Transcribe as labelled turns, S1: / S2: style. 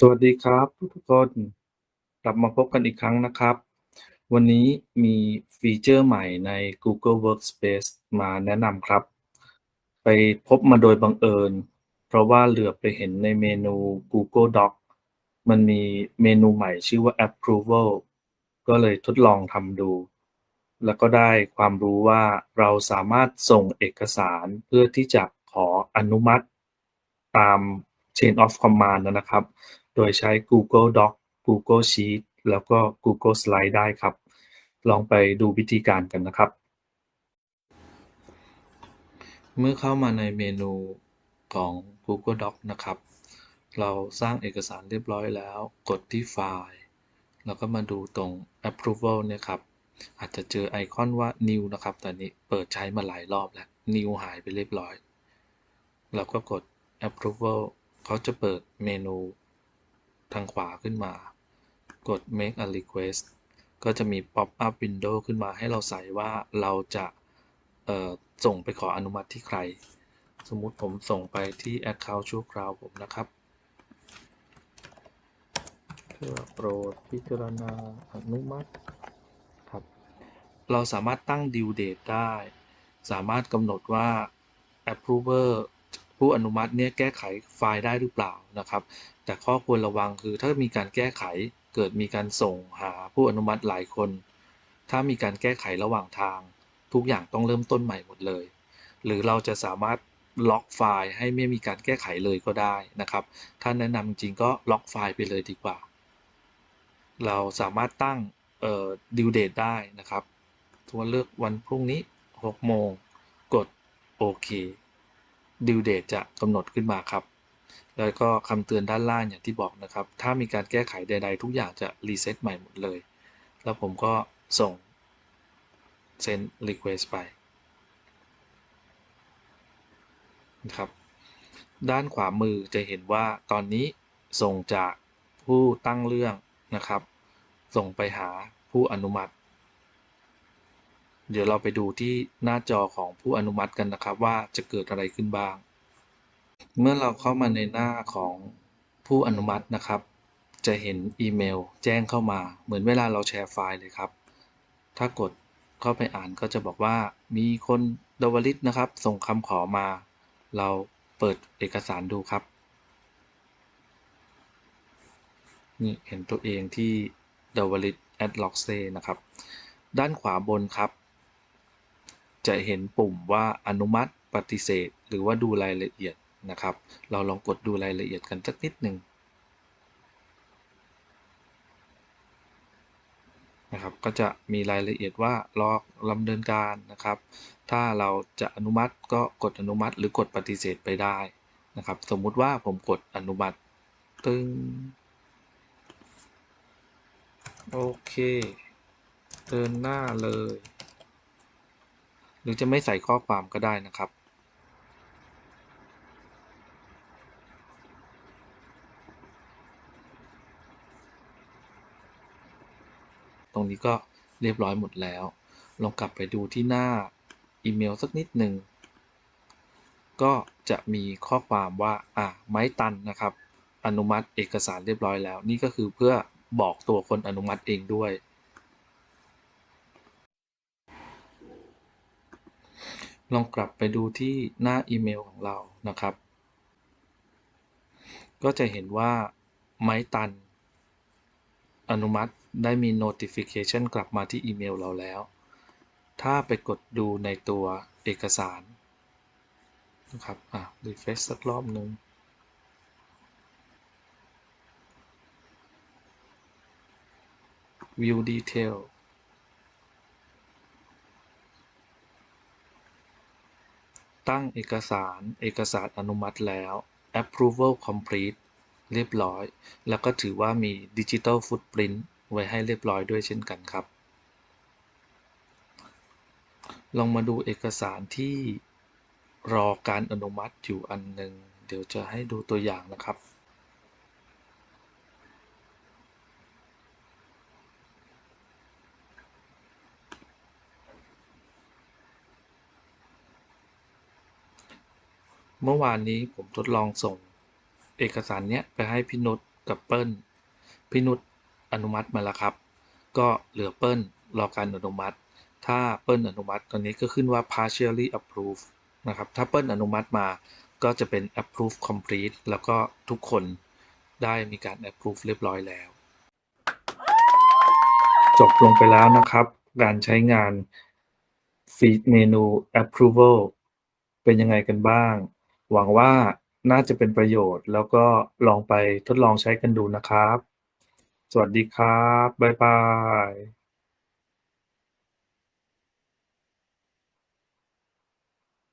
S1: สวัสดีครับทุกคนกลับมาพบกันอีกครั้งนะครับ วันนี้มีฟีเจอร์ใหม่ใน Google Workspace มาแนะนำครับ ไปพบมาโดยบังเอิญ เพราะว่าเหลือไปเห็นในเมนู Google Doc มันมีเมนูใหม่ชื่อว่า Approval ก็เลยทดลองทำดู แล้วก็ได้ความรู้ว่าเราสามารถส่งเอกสารเพื่อที่จะขออนุมัติตาม Chain of Command นะครับ โดยใช้ Google Doc Google Sheet แล้วก็ Google Slide ได้ครับ ลองไปดูวิธีการกันนะครับ เมื่อเข้ามาในเมนูของ Google Doc นะครับ เราสร้างเอกสารเรียบร้อยแล้ว กดที่ไฟล์แล้วก็มาดูตรง Approval เนี่ยครับ อาจจะเจอไอคอนว่า New นะครับแต่นี้เปิดใช้มาหลายรอบแล้ว New หายไปเรียบร้อย เราก็กด Approval เขาจะเปิดเมนู ทางขวาขึ้นมา กด make a request ก็จะมี pop up window ขึ้นมาให้เราใส่ว่าเราจะส่งไปขออนุมัติที่ใคร สมมุติผมส่งไปที่ account ชั่วคราวผมนะครับเพื่อโปรดพิจารณาอนุมัติครับ เราสามารถตั้ง due date ได้ สามารถกำหนดว่า approver ผู้อนุมัติเนี่ยแก้ไขไฟล์ได้หรือเปล่านะครับ แต่ข้อควรระวังคือถ้ามีการแก้ไขเกิดมีการส่งหาผู้อนุมัติหลายคน ถ้ามีการแก้ไขระหว่างทาง ทุกอย่างต้องเริ่มต้นใหม่หมดเลย หรือเราจะสามารถล็อกไฟล์ให้ไม่มีการแก้ไขเลยก็ได้นะครับถ้าแนะนำจริงก็ล็อกไฟล์ไปเลยดีกว่า เราสามารถตั้งเอ่อ due date ได้นะครับสมมติเลือกวันพรุ่งนี้ 6 โมง กดโอเค due date จะกำหนดขึ้นมาครับ แล้วก็คำเตือนด้านล่างอย่างที่บอกนะครับ ถ้ามีการแก้ไขใด ๆ ทุกอย่างจะรีเซ็ตใหม่หมดเลย แล้วผมก็ส่ง send request ไปนะครับ ด้านขวามือจะเห็นว่าตอนนี้ส่งจากผู้ตั้งเรื่องนะครับ ส่งไปหาผู้อนุมัติ เดี๋ยวเราไปดูที่หน้าจอของผู้อนุมัติกันนะครับว่าจะเกิดอะไรขึ้นบ้าง เมื่อเราเข้ามาในหน้าของผู้อนุมัตินะครับ จะเห็นอีเมลแจ้งเข้ามา เหมือนเวลาเราแชร์ไฟล์เลยครับ ถ้ากดเข้าไปอ่านก็จะบอกว่ามีคนดวลิตนะครับ ส่งคำขอมา เราเปิดเอกสารดูครับ นี่เห็นตัวเองที่ดวลิตแอดล็อกเซนะครับ ด้านขวาบนครับ จะเห็นปุ่มว่าอนุมัติปฏิเสธ หรือว่าดูรายละเอียดนะครับ เราลองกดดูรายละเอียดกันสักนิดหนึ่งนะครับก็จะมีรายละเอียดว่ารอลำเนินการนะครับ ถ้าเราจะอนุมัติก็กดอนุมัติหรือกดปฏิเสธไปได้นะครับ สมมุติว่าผมกดอนุมัติตึงโอเค เดินหน้าเลย หรือจะไม่ใส่ข้อความก็ได้นะครับ ตรงนี้ก็เรียบร้อยหมดแล้ว ลองกลับไปดูที่หน้าอีเมลสักนิดหนึ่ง ก็จะมีข้อความว่า อ่าไม้ตันนะครับ อนุมัติเอกสารเรียบร้อยแล้ว นี่ก็คือเพื่อบอกตัวคนอนุมัติเองด้วย ลองกลับไปดูที่หน้าอีเมลของเรานะครับ ก็จะเห็นว่าไม้ตัน อนุมัติได้มี notification กลับมาที่อีเมลเราแล้ว ถ้าไปกดดูในตัวเอกสารนะครับ อะ refresh สักรอบหนึ่ง view detail ตั้งเอกสาร เอกสารอนุมัติแล้ว approval complete เรียบร้อย แล้วก็ถือว่ามี digital footprint ไว้ให้เรียบร้อยด้วยเช่นกันครับ ลองมาดูเอกสารที่รอการอนุมัติอยู่อันหนึ่ง เดี๋ยวจะให้ดูตัวอย่างนะครับ เมื่อวานนี้ผมทดลองส่ง เอกสารเนี้ยไปให้พี่นุชกับเปิ้ลพี่นุชอนุมัติมาแล้วครับ ก็เหลือเปิ้ลรอการอนุมัติ ถ้าเปิ้ลอนุมัติตอนนี้ก็ขึ้นว่า partially approved นะครับ ถ้าเปิ้ลอนุมัติมาก็จะเป็น approve complete แล้วก็ทุกคนได้มีการ approve เรียบร้อยแล้ว จบลงไปแล้วนะครับ การใช้งาน feed menu approval เป็นยังไงกันบ้าง หวังว่าน่าจะเป็นประโยชน์ แล้วก็ลองไปทดลองใช้กันดูนะครับ สวัสดีครับ บ๊ายบาย